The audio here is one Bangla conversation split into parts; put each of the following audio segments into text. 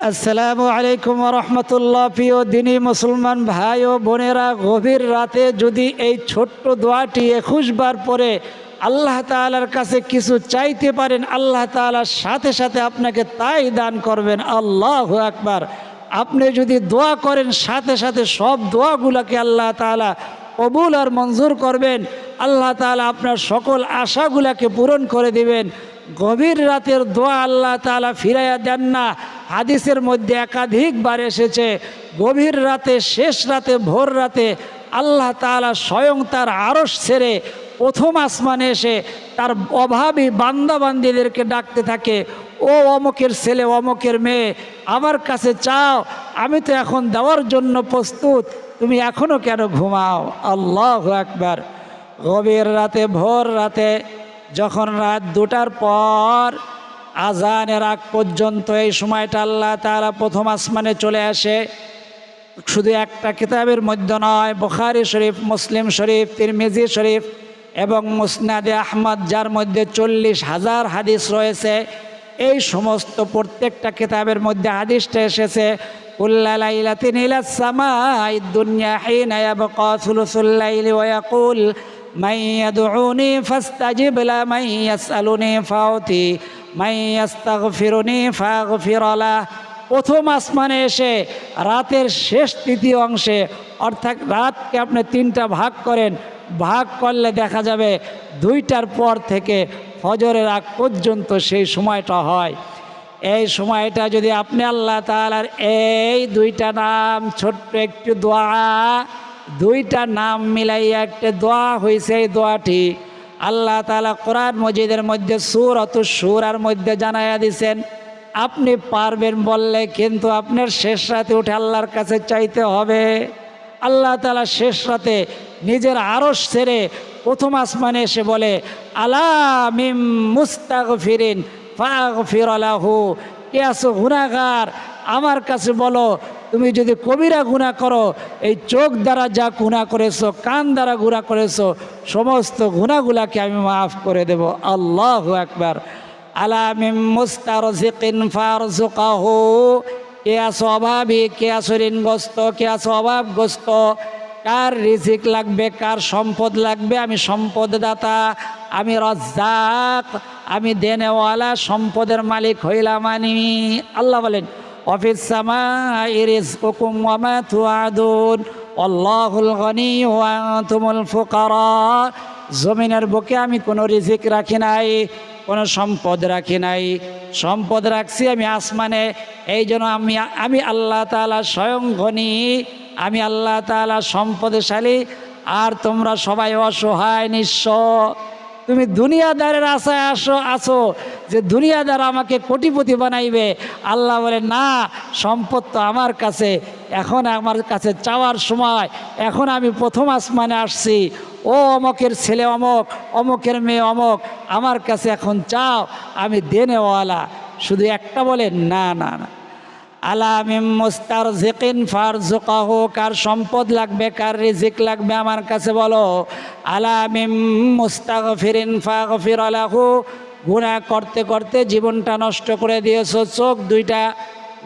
আসসালামু আলাইকুম রহমতুল্লাহ। প্রিয় দিনী মুসলমান ভাই ও বোনেরা, গভীর রাতে যদি এই ছোট্ট দোয়াটি একুশ বার পরে আল্লাহ তাআলার কাছে কিছু চাইতে পারেন, আল্লাহ তাআলার সাথে সাথে আপনাকে তাই দান করবেন। আল্লাহ আকবার। আপনি যদি দোয়া করেন, সাথে সাথে সব দোয়াগুলোকে আল্লাহ তাআলা কবুল আর মঞ্জুর করবেন। আল্লাহ তাআলা আপনার সকল আশাগুলাকে পূরণ করে দিবেন। গভীর রাতের দোয়া আল্লাহ তাআলা ফিরাইয়া দেন না। হাদিসের মধ্যে একাধিকবার এসেছে, গভীর রাতে, শেষ রাতে, ভোর রাতে আল্লাহ তাআলা স্বয়ং তার আড়স ছেড়ে প্রথম আসমানে এসে তার অভাবী বান্দাবান্দিদেরকে ডাকতে থাকে, ও অমকের ছেলে, অমকের মেয়ে, আমার কাছে চাও, আমি তো এখন দেওয়ার জন্য প্রস্তুত, তুমি এখনও কেন ঘুমাও? আল্লাহ একবার গভীর রাতে, ভোর রাতে যখন রাত দুটার পর আজানের আগ পর্যন্ত এই সময়টা আল্লাহ তারা প্রথম আসমানে চলে আসে, শুধু একটা কিতাবের মধ্যে নয়, বুখারি শরীফ, মুসলিম শরীফ, তিরমিজি শরীফ এবং মুসনাদে আহমদ, যার মধ্যে চল্লিশ হাজার হাদিস রয়েছে। এই সমস্ত প্রত্যেকটা কিতাবের মধ্যে হাদিসটা এসেছে কুল্লালাইলাতিন ইলা সামাই দুনিয়া হিনা ইয়াবকা সুলুসুল লাইলি ওয়া ইয়াকুল من يدعوني فاستجب له من يسألني فأعطي من يستغفرني فأغفر له প্রথম আসমানে এসে রাতের শেষ তৃতীয় অংশে অর্থাৎ রাতকে আপনি তিনটা ভাগ করেন ভাগ করলে দেখা যাবে দুইটার পর থেকে ফজরের আগ পর্যন্ত সেই সময়টা হয় এই সময়টা যদি আপনি আল্লাহ তালার এই দুইটা নাম ছোট্ট একটু দোয়া দুইটা নাম মিলাইয়া একটা দোয়া হয়েছে এই দোয়াটি আল্লাহ তালা কোরআন মজিদের মধ্যে সুর অত সুরার মধ্যে জানাইয়া দিছেন, আপনি পারবেন বললে কিন্তু আপনার শেষ রাতে উঠে আল্লাহর কাছে চাইতে হবে। আল্লাহ তালা শেষ রাতে নিজের আরস ছেড়ে প্রথম আসমানে এসে বলে, আলা মিম মুস্তাক ফিরিন ফাগ ফির আলাহু কে আসো গুণাগার আমার কাছে বলো তুমি যদি কবিরা গুণা করো, এই চোখ দ্বারা যা গুণা করেছ, কান দ্বারা গুণা করেছ, সমস্ত গুণাগুলাকে আমি মাফ করে দেব। আল্লাহ একবার ফারজুকাহু কে আছো অভাবী, কে আছো ঋণগ্রস্ত, কে আছো অভাবগ্রস্ত? কার রিজিক লাগবে, কার সম্পদ লাগবে? আমি সম্পদদাতা, আমি রজ্জাক, আমি দেনেওয়ালা, সম্পদের মালিক হইলাম আমি। আল্লাহ বলেন অফিস সামা জমিনের বুকে আমি কোনো রিজিক রাখি নাই, কোনো সম্পদ রাখি নাই। সম্পদ রাখছি আমি আসমানে, এই জন্য আমি আমি আল্লাহ তাআলা স্বয়ং ঘনি আমি আল্লাহ তাআলা সম্পদশালী। আর তোমরা সবাই অসহায়, নিঃস্ব। তুমি দুনিয়াদারের আশায় আসো আসো। যে দুনিয়াদার আমাকে কোটিপতি বানাইবে, আল্লাহ বলে, না, সম্পদ তো আমার কাছে। এখন আমার কাছে চাওয়ার সময়। এখন আমি প্রথম আসমানে আসছি। ও অমকের ছেলে অমক, অমকের মেয়ে অমক, আমার কাছে এখন চাও, আমি দেনেওয়ালা। শুধু একটা বলে, না না না। আলামিম জিকিন ফার জোকাহ কার সম্পদ লাগবে, কার রিজিক লাগবে আমার কাছে বলো। আলামিম মুস্তাগ ফিরিন ফাগ ফির আলাহু গুণা করতে করতে জীবনটা নষ্ট করে দিয়েছ, চোখ দুইটা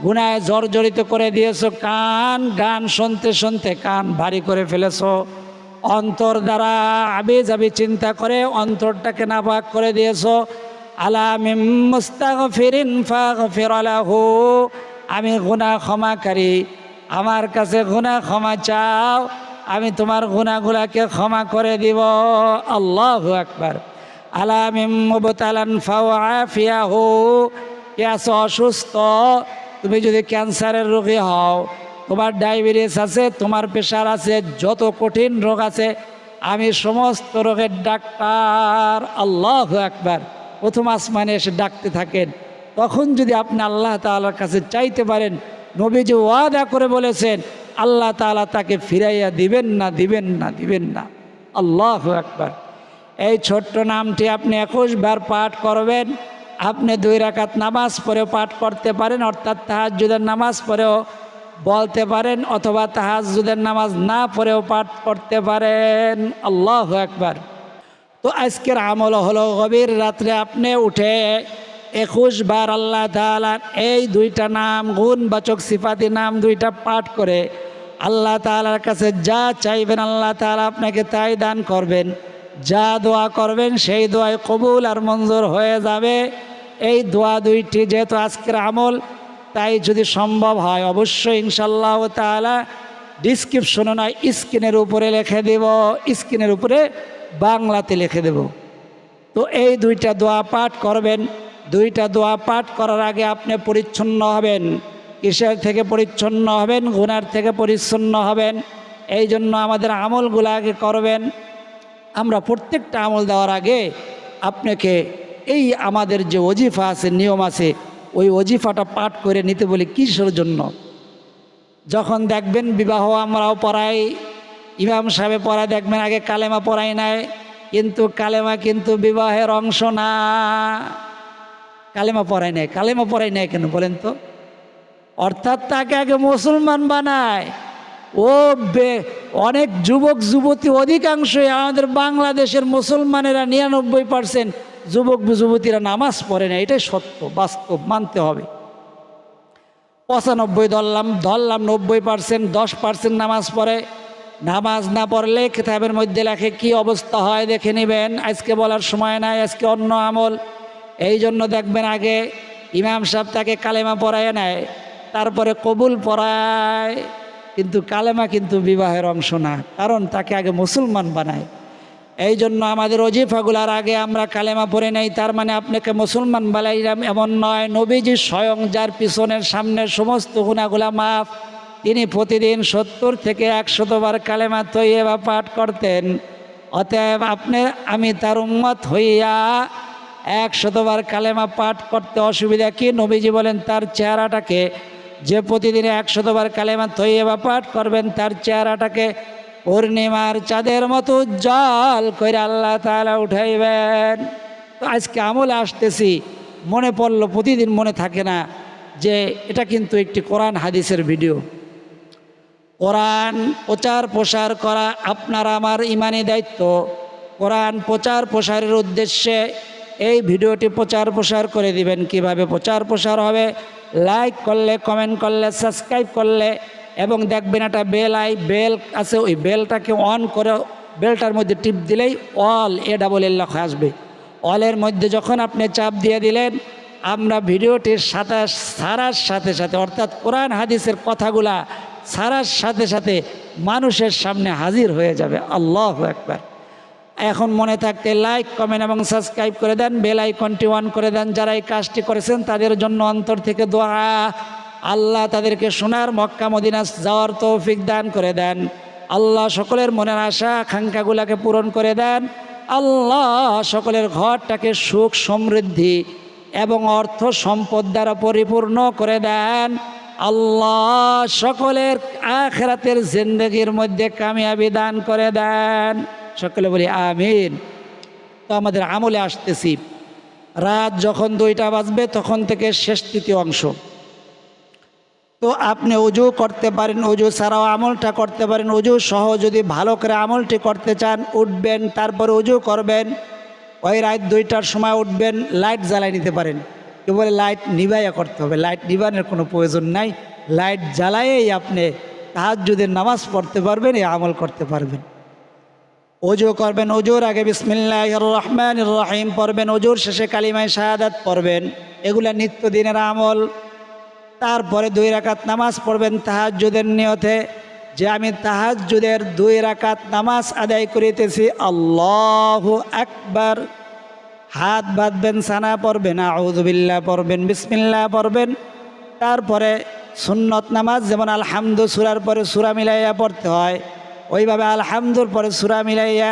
গুণায় জর্জরিত করে দিয়েছ, কান গান শুনতে শুনতে কান ভারী করে ফেলেছো। অন্তর দ্বারা আবি যাবি চিন্তা করে অন্তরটাকে নাপাক করে দিয়েছ। আলামিম মুস্তাগ ফিরিন ফাগ ফির আলাহু আমি গুণা ক্ষমাকারী আমার কাছে গুণা ক্ষমা চাও, আমি তোমার গুণাগুলাকে ক্ষমা করে দিব। আল্লাহ আলামিমতালান ফাওয়াফিয়া হো কে অসুস্থ, তুমি যদি ক্যান্সারের রোগী হও, তোমার ডায়াবেটিস আছে, তোমার প্রেশার আছে, যত কঠিন রোগ আছে, আমি সমস্ত রোগের ডাক্তার, আল্লাহ একবার প্রথম আসমানে এসে ডাকতে থাকেন। তখন যদি আপনি আল্লাহ তালার কাছে চাইতে পারেন, নবীজি ওয়াদা করে বলেছেন, আল্লাহ তালা তাকে ফিরাইয়া দিবেন না দিবেন না দিবেন না। আল্লাহ একবার এই ছোট্ট নামটি আপনি একুশ বার পাঠ করবেন। আপনি দুই রাকাত নামাজ পড়েও পাঠ করতে পারেন, অর্থাৎ তাহাজুদের নামাজ পড়েও বলতে পারেন, অথবা তাহাজুদের নামাজ না পড়েও পাঠ করতে পারেন। আল্লাহ একবার তো আজকের আমল হলো গভীর রাত্রে আপনি উঠে একুশ বার আল্লাহ তালার এই দুইটা নাম, গুণবাচক সিফাতি নাম দুইটা পাঠ করে আল্লাহ তালার কাছে যা চাইবেন আল্লাহ তালা আপনাকে তাই দান করবেন। যা দোয়া করবেন, সেই দোয়ায় কবুল আর মঞ্জুর হয়ে যাবে। এই দোয়া দুইটি যেহেতু আজকের আমল, তাই যদি সম্ভব হয় অবশ্যই ইনশাল্লাহ তালা ডিসক্রিপশনে নয়, স্ক্রিনের উপরে লিখে দেব। স্ক্রিনের উপরে বাংলাতে লিখে দেব। তো এই দুইটা দোয়া পাঠ করবেন। দুইটা দোয়া পাঠ করার আগে আপনি পরিচ্ছন্ন হবেন। কিসের থেকে পরিচ্ছন্ন হবেন? গুনার থেকে পরিচ্ছন্ন হবেন। এই জন্য আমাদের আমলগুলো আগে করবেন। আমরা প্রত্যেকটা আমল দেওয়ার আগে আপনাকে এই আমাদের যে অজিফা আছে, নিয়ম আছে, ওই অজিফাটা পাঠ করে নিতে বলি কিসের জন্য? যখন দেখবেন বিবাহ আমরাও পড়াই, ইমাম সাহেবে পড়ায়, দেখবেন আগে কালেমা পড়াই নাই, কিন্তু কালেমা কিন্তু বিবাহের অংশ না। কালেমা পড়াই নাই, কালেমা পড়াই নাই কেন বলেন তো? অর্থাৎ তাকে আগে মুসলমান বানায়। ও অনেক যুবক, যুবতী অধিকাংশই আমাদের বাংলাদেশের মুসলমানেরা নিরানব্বই পার্সেন্ট যুবক, যুবতীরা নামাজ পড়ে না। এটাই সত্য, বাস্তব, মানতে হবে। পঁচানব্বই ধরলাম ধরলাম নব্বই পার্সেন্ট দশ পার্সেন্ট নামাজ পড়ে। নামাজ না পড়লে কিতাবের মধ্যে লেখে কি অবস্থা হয় দেখে নেবেন। আজকে বলার সময় নাই, আজকে অন্য আমল। এই জন্য দেখবেন আগে ইমাম সাহেব তাকে কালেমা পড়ায় নেয়, তারপরে কবুল পড়ায়। কিন্তু কালেমা কিন্তু বিবাহের অংশ না, কারণ তাকে আগে মুসলমান বানায়। এই জন্য আমাদের অজিফাগুলার আগে আমরা কালেমা পড়ে নেই, তার মানে আপনাকে মুসলমান বানাইলাম এমন নয়। নবীজি স্বয়ং যার পিছনের সামনের সমস্ত গুণাগুলা মাফ, তিনি প্রতিদিন সত্তর থেকে একশতবার কালেমা তৈবা পাঠ করতেন। অতএব আপনি, আমি তার উম্মত হইয়া একশতবার কালেমা পাঠ করতে অসুবিধা কি? নবীজি বলেন, তার চেহারাটাকে যে প্রতিদিন একশতবার কালেমা তৈবা পাঠ করবেন, তার চেহারাটাকে পূর্ণিমার চাঁদের মতো জল করে আল্লাহ তালা উঠাইবেন। আজকে আমলে আসতেছি, মনে পড়ল, প্রতিদিন মনে থাকে না যে এটা কিন্তু একটি কোরআন হাদিসের ভিডিও। কোরআন প্রচার প্রসার করা আপনার আমার ইমানি দায়িত্ব। কোরআন প্রচার প্রসারের উদ্দেশ্যে এই ভিডিওটি প্রচার প্রসার করে দিবেন। কীভাবে প্রচার প্রসার হবে? লাইক করলে কমেন্ট করলে সাবস্ক্রাইব করলে এবং দেখবেন একটা বেল আই বেল আছে, ওই বেলটাকে অন করে বেলটার মধ্যে টিপ দিলেই অল এ ডাবল এল লেখা আসবে। অলের মধ্যে যখন আপনি চাপ দিয়ে দিলেন, আমরা ভিডিওটির সাথে সারার সাথে সাথে, অর্থাৎ কোরআন হাদিসের কথাগুলা সারার সাথে সাথে মানুষের সামনে হাজির হয়ে যাবে। আল্লাহ একবার এখন মনে থাকতে লাইক কমেন্ট এবং সাবস্ক্রাইব করে দেন বেল আইকনটি অন করে দেন। যারা এই কাজটি করেছেন, তাদের জন্য অন্তর থেকে দোয়া। আল্লাহ তাদেরকে সোনার মক্কা, মদিনা যাওয়ার তৌফিক দান করে দেন। আল্লাহ সকলের মনের আশা, আকাঙ্ক্ষাগুলাকে পূরণ করে দেন। আল্লাহ সকলের ঘরটাকে সুখ, সমৃদ্ধি এবং অর্থ সম্পদ দ্বারা পরিপূর্ণ করে দেন। আল্লাহ সকলের আখরাতের জিন্দগির মধ্যে কামিয়াবি দান করে দেন। সকলে বলি, আমিন। তো আমাদের আমলে আসতেছি। রাত যখন দুইটা বাজবে, তখন থেকে শেষ তৃতীয় অংশ। তো আপনি উজু করতে পারেন, উজু ছাড়াও আমলটা করতে পারেন। উজু সহ যদি ভালো করে আমলটি করতে চান, উঠবেন, তারপরে উজু করবেন। ওই রাত দুইটার সময় উঠবেন, লাইট জ্বালাই নিতে পারেন। কেউ বলে, লাইট নিবাইয়া করতে হবে। লাইট নিবানের কোনো প্রয়োজন নাই। লাইট জ্বালাইয়েই আপনি তাহার যদি নামাজ পড়তে পারবেন, এই আমল করতে পারবেন। অজু করবেন অজুর আগে বিসমিল্লাহ রহমান রহিম পড়বেন অজুর শেষে কালিমায় শাহাদাত পড়বেন। এগুলা নিত্যদিনের আমল। তারপরে দুই রাকাত নামাজ পড়বেন তাহাজুদের নিয়তে। যে আমি তাহাজুদের দুই রাকাত নামাজ আদায় করিতেছি, আল্লাহ একবার হাত বাঁধবেন, সানা পড়বেন আউজবিল্লা পড়বেন বিসমিল্লা পড়বেন। তারপরে সুন্নত নামাজ, যেমন আলহামদু, সুরার পরে সুরা মিলাইয়া পড়তে হয়। ওইভাবে আলহামদুর পরে সুরা মিলাইয়া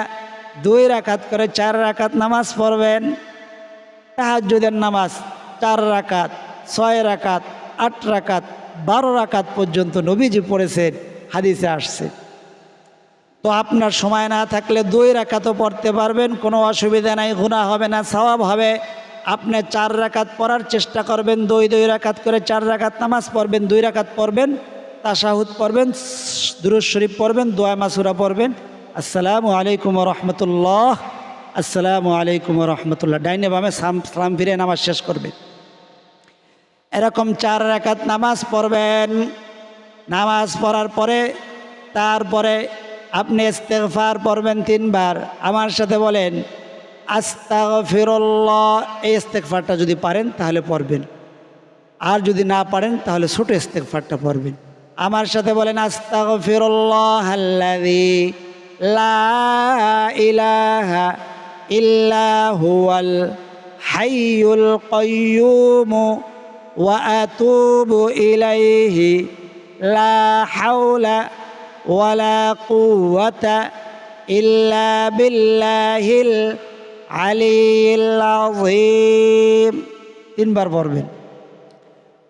দুই রাকাত করে চার রাকাত নামাজ পড়বেন। তাহাজুদের নামাজ চার রাকাত, ছয় রাকাত, আট রাকাত, বারো রাকাত পর্যন্ত নবীজি পড়েছেন, হাদিসে আসছে। তো আপনার সময় না থাকলে দুই রাকাতও পড়তে পারবেন, কোনো অসুবিধা নাই গুণা হবে না, সওয়াব হবে। আপনি চার রাকাত পড়ার চেষ্টা করবেন, দুই দুই রাকাত করে চার রাকাত নামাজ পড়বেন, দুই রাকাত পড়বেন তাসাহুদ পড়বেন দুরুজ শরীফ পড়বেন, দোয়া মাসুরা পড়বেন। আসসালামু আলাইকুম রহমতুল্লাহ। আসসালামু আলাইকুম রহমতুল্লাহ। ডাইনে বামে সাম, সালাম ফিরে নামাজ শেষ করবেন এরকম চার রাকাত নামাজ পড়বেন। নামাজ পড়ার পরে, তারপরে আপনি ইস্তেগফার পড়বেন তিনবার। আমার সাথে বলেন, আস্তাগফিরুল্লাহ, এই ইস্তেগফারটা যদি পারেন তাহলে পড়বেন। আর যদি না পারেন তাহলে ছোটো ইস্তেগফারটা পড়বেন। আমার সাথে বলেন আস্তাগফিরুল্লাহ আল্লাযী লা ইলাহা ইল্লা হুয়াল হাইয়ুল কাইয়্যুম ওয়া আতুবু ইলাইহি লা হাওলা ওয়ালা কুওয়াতা ইল্লা বিল্লাহিল আলিয়্যিল আযীম তিনবার পড়বেন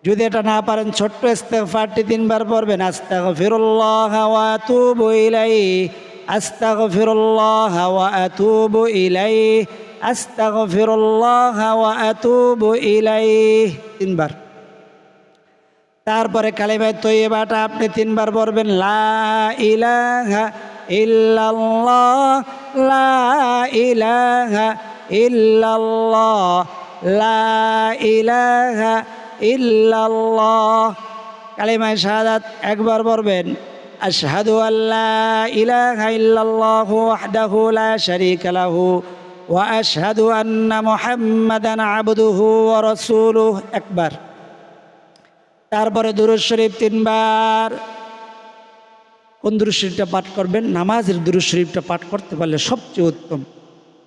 যদি এটা না পারেন, ছোট্ট ইস্তেগফারটি তিনবার পড়বেন। আস্তাগফিরুল্লাহ ওয়া আতুবু ইলাইহি। আস্তাগফিরুল্লাহ ওয়া আতুবু ইলাইহি। আস্তাগফিরুল্লাহ ওয়া আতুবু ইলাইহি। তিনবার। তারপরে কালিমায় তৈবাটা আপনি তিনবার পড়বেন। লা ইলাহা ইল্লাল্লাহ, লা ইলাহা ইল্লাল্লাহ, লা ইলাহা ইল্লাল্লাহ। কালিমায় শাহাদাত একবার পড়বেন। আশহাদু আল্লা ইলাহা ইল্লাল্লাহু ওয়াহদাহু লা শারীকা লাহু ওয়া আশহাদু আন্না মুহাম্মাদান আবদুহু ওয়া রাসূলুহু। একবার। তারপরে দুরুদ শরীফ তিনবার। কোন দুরুদ শরীফটা পাঠ করবেন? নামাজের দুরুদ শরীফটা পাঠ করতে পারলে সবচেয়ে উত্তম।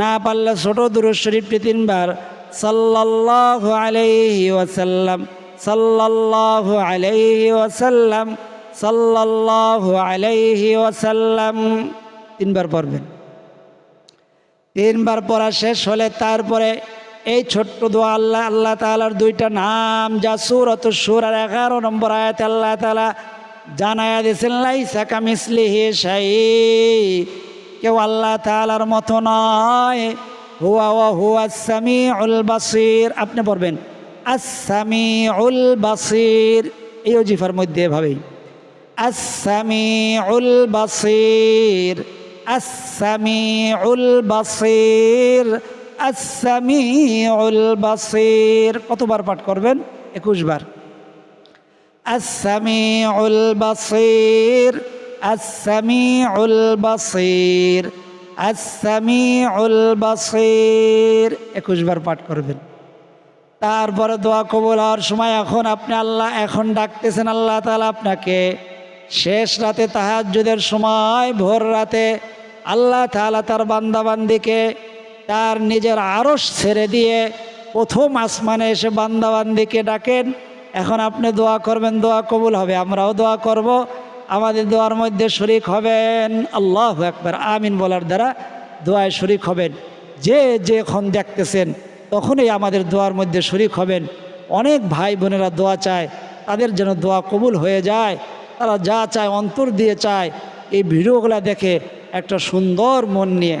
না পারলে ছোট দুরুদ শরীফটি তিনবার। সাল্লাল্লাহু আলাইহি ওয়াসাল্লাম, সাল্লাল্লাহু আলাইহি ওয়াসাল্লাম, সাল্লাল্লাহু আলাইহি ওয়াসাল্লাম। তিনবার পড়বেন। তিনবার পড়া শেষ হলে তারপরে এই ছোট্ট দোয়া আল্লাহ আল্লাহ তালার দুইটা নাম যা সুরত সুর আর এগারো নম্বর আয়াত আল্লাহ তালা জানায়া দিয়েছেন, লাইসা কামিসলিহি শাই কেউ আল্লাহ তালার মতো নয়। হুয়া ও হুয়া সামি উল বাসির। আপনি পড়বেন আসামি উল বাসির। এই অজিফার মধ্যে এভাবেই আসামি উল বাসির আসামি উল বাসির আসামিউল বাসির। কতবার পাঠ করবেন? একুশ বার। আসামিউল বাসির। আসামিউল বাসির আসামিউল বাসির একুশ বার পাঠ করবেন। তারপরে দোয়া কবুল হওয়ার সময় এখন আপনি আল্লাহ এখন ডাকতেছেন, আল্লাহ তালা আপনাকে শেষ রাতে তাহাজ্জুদের সময় ভোর রাতে আল্লাহ তালা তার বান্দাবান্দিকে তার নিজের আড়স ছেড়ে দিয়ে প্রথম আসমানে এসে বান্দাবান্দিকে ডাকেন। এখন আপনি দোয়া করবেন, দোয়া কবুল হবে। আমরাও দোয়া করব। আমাদের দোয়ার মধ্যে শরিক হবেন। আল্লাহ একবার আমিন বলার দ্বারা দোয়ায় শরিক হবেন। যে যেখন দেখতেছেন, তখনই আমাদের দোয়ার মধ্যে শরিক হবেন। অনেক ভাই বোনেরা দোয়া চায়, তাদের যেন দোয়া কবুল হয়ে যায়। তারা যা চায়, অন্তর দিয়ে চায়। এই ভিডিওগুলো দেখে একটা সুন্দর মন নিয়ে,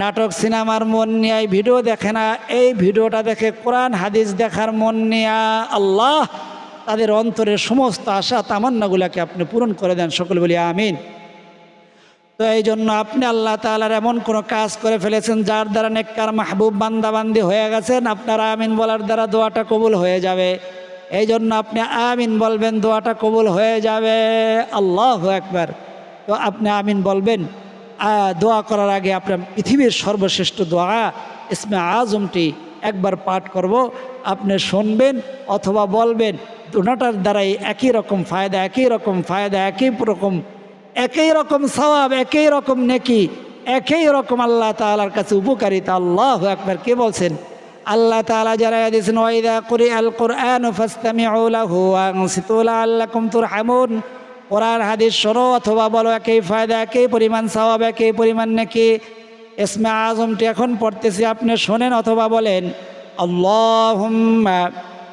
নাটক, সিনেমার মন নিয়ে, এই ভিডিও দেখে না, এই ভিডিওটা দেখে কোরআন, হাদিস দেখার মন নিয়ে, আল্লাহ তাদের অন্তরের সমস্ত আশা তামান্নাগুলাকে আপনি পূরণ করে দেন। সকল বলি, আমিন। তো এই জন্য আপনি আল্লাহ তালার এমন কোনো কাজ করে ফেলেছেন, যার দ্বারা নেককার মাহবুব বান্দাবান্দি হয়ে গেছেন, আপনার আমিন বলার দ্বারা দোয়াটা কবুল হয়ে যাবে। এই জন্য আপনি আমিন বলবেন, দোয়াটা কবুল হয়ে যাবে। আল্লাহ একবার তো আপনি আমিন বলবেন দোয়া করার আগে আপনার পৃথিবীর সর্বশ্রেষ্ঠ দোয়া, ইসমে আজমটি একবার পাঠ করব। আপনি শুনবেন অথবা বলবেন দুটার দ্বারাই একই রকম ফায়দা, একই রকম ফায়দা, একই রকম একই রকম স্বভাব একই রকম নেকি, একই রকম আল্লাহ তালার কাছে উপকারিতা। আল্লাহ একবার কে বলছেন? আল্লাহ তালা যারা দিয়েছেন ওয়াইদা করি আল কোরআন ফাস্তামি আল্লাহ কুমতুর হামুন কোরআন, হাদিস শোনো, অথবা বলো, একই ফায়দা, একই পরিমাণ স্বভাব একই পরিমাণ নাকি। ইসমে আজমটি এখন পড়তেছি, আপনি শোনেন অথবা বলেন, আল্লাহুম্মা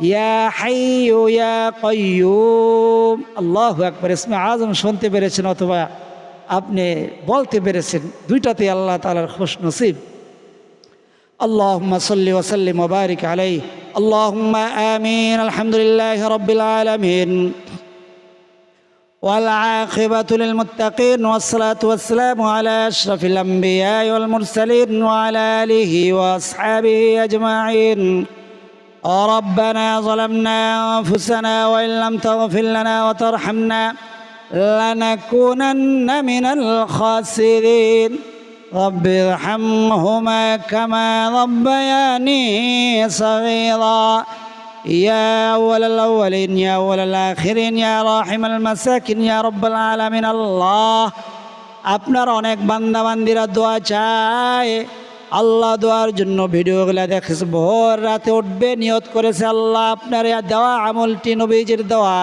يا حي يا قيوم الله أكبر اسم আজম শুনতে পেরেছেন অথবা আপনি বলতে পেরেছেন দুইটাতে আল্লাহ তালার খুশ নসিব اللهم صل وسلم وبارك عليه اللهم آمين الحمد لله رب العالمين والعاقبة للمتقين والصلاة والسلام على أشرف الأنبياء والمرسلين وعلى آله وأصحابه أجمعين ربنا ظلمنا أنفسنا وإن لم تغفر لنا وترحمنا لنكونن من الخاسرين رب ارحمهما كما ربياني صغيرا يا أول الأولين يا أول الآخرين يا راحم المساكين يا رب العالمين الله আপনার অনেক বান্দাবান্দিরা দোয়া চায় আল্লাহ দোয়ার জন্য ভিডিওগুলো দেখেছে। ভোর রাতে উঠবে, নিয়ত করেছে আল্লাহ, আপনার দেওয়া আমলটি নবীজির দেওয়া।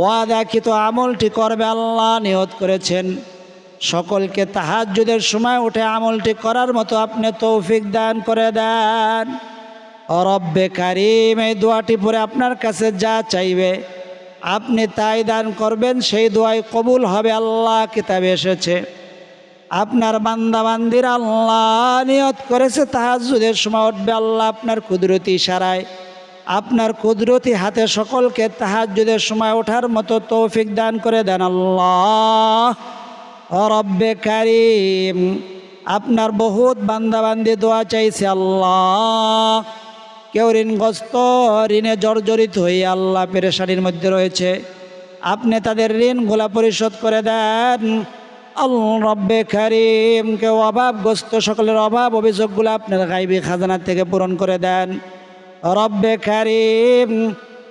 ওয়াদা কি তো আমলটি করবে আল্লাহ, নিয়ত করেছেন। সকলকে তাহাজ্জুদের সময় উঠে আমলটি করার মতো আপনি তৌফিক দান করে দেন। রব্বে কারিম, এই দোয়াটি পরে আপনার কাছে যা চাইবে, আপনি তাই দান করবেন, সেই দোয়াই কবুল হবে আল্লাহ, কিতাবে এসেছে। আপনার বান্দাবান্দির আল্লাহ নিয়ত করেছে তাহাজুদের সময় উঠবে, আল্লাহ আপনার কুদরতি ইশারায়, আপনার কুদরতি হাতে সকলকে তাহাজুদের সময় ওঠার মতো তৌফিক দান করে দেন আল্লাহ। রব্বে কারিম, আপনার বহুত বান্দাবান্দি দোয়া চাইছে আল্লাহ। কেউ ঋণগ্রস্ত, ঋণে জর্জরিত হয়ে আল্লাহ পেরেশানির মধ্যে রয়েছে। আপনি তাদের ঋণগুলা পরিশোধ করে দেন। রব্বে কারিম, কেউ অভাবগ্রস্ত সকলের অভাব অভিযোগগুলো আপনার গাইবি খাজানার থেকে পূরণ করে দেন। রব্বে কারিম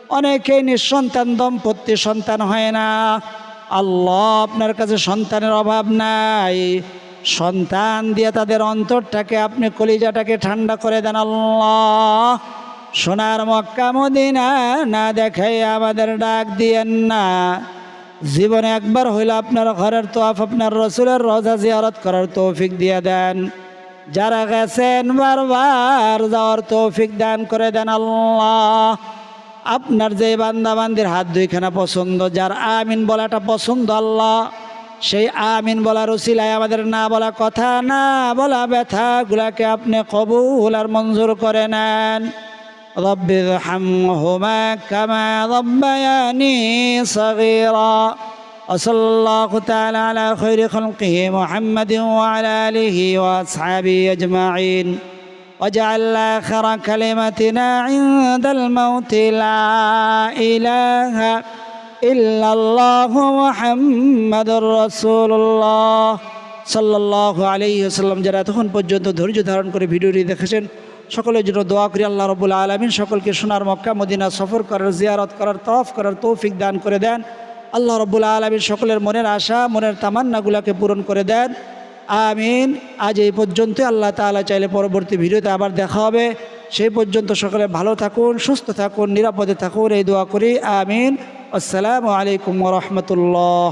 অনেকেই নিঃসন্তান, দম্পতি সন্তান হয় না। আল্লাহ আপনার কাছে সন্তানের অভাব নাই। সন্তান দিয়ে তাদের অন্তরটাকে, আপনি কলিজাটাকে ঠান্ডা করে দেন আল্লাহ। সোনার মক্কা মদিনা না দেখাই আমাদের ডাক দিয়েন না। জীবনে একবার হইলে আপনার ঘরের তোয়াফ আপনার রসুলের রোজা জিয়ারত করার তৌফিক দিয়ে দেন। যারা গেছেন বারবার যাওয়ার তৌফিক দান করে দেন আল্লাহ। আপনার যে বান্দাবান্দির হাত দুইখানা পছন্দ, যার আমিন বলাটা পছন্দ আল্লাহ, সেই আমিন বলার উসিলায় আমাদের না বলা কথা, না বলা ব্যথাগুলাকে আপনি কবুল আর মঞ্জুর করে নেন। رب ارحمهما كما ربياني صغيرا وصلى الله تعالى على خير خلقه محمد وعلى آله وأصحابه أجمعين واجعل آخر كلمتنا عند الموت لا إله إلا الله محمد رسول الله সাল্লাহ আলাইহি আসাল্লাম যারা তখন পর্যন্ত ধৈর্য ধারণ করে ভিডিওটি দেখেছেন সকলের জন্য দোয়া করি আল্লাহ রবুল আলমিন, সকলকে সোনার মক্কা, মদিনা সফর করার, জিয়ারত করার তফ করার তৌফিক দান করে দেন। আল্লাহ রবুল আলমিন সকলের মনের আশা, মনের তামান্নাগুলোকে পূরণ করে দেন। আমিন। আজ এই পর্যন্ত আল্লাহ তালা চাইলে পরবর্তী ভিডিওতে আবার দেখা হবে। সেই পর্যন্ত সকলে ভালো থাকুন, সুস্থ থাকুন, নিরাপদে থাকুন। এই দোয়া করি। আমিন। আসসালামু আলাইকুম রহমতুল্লাহ।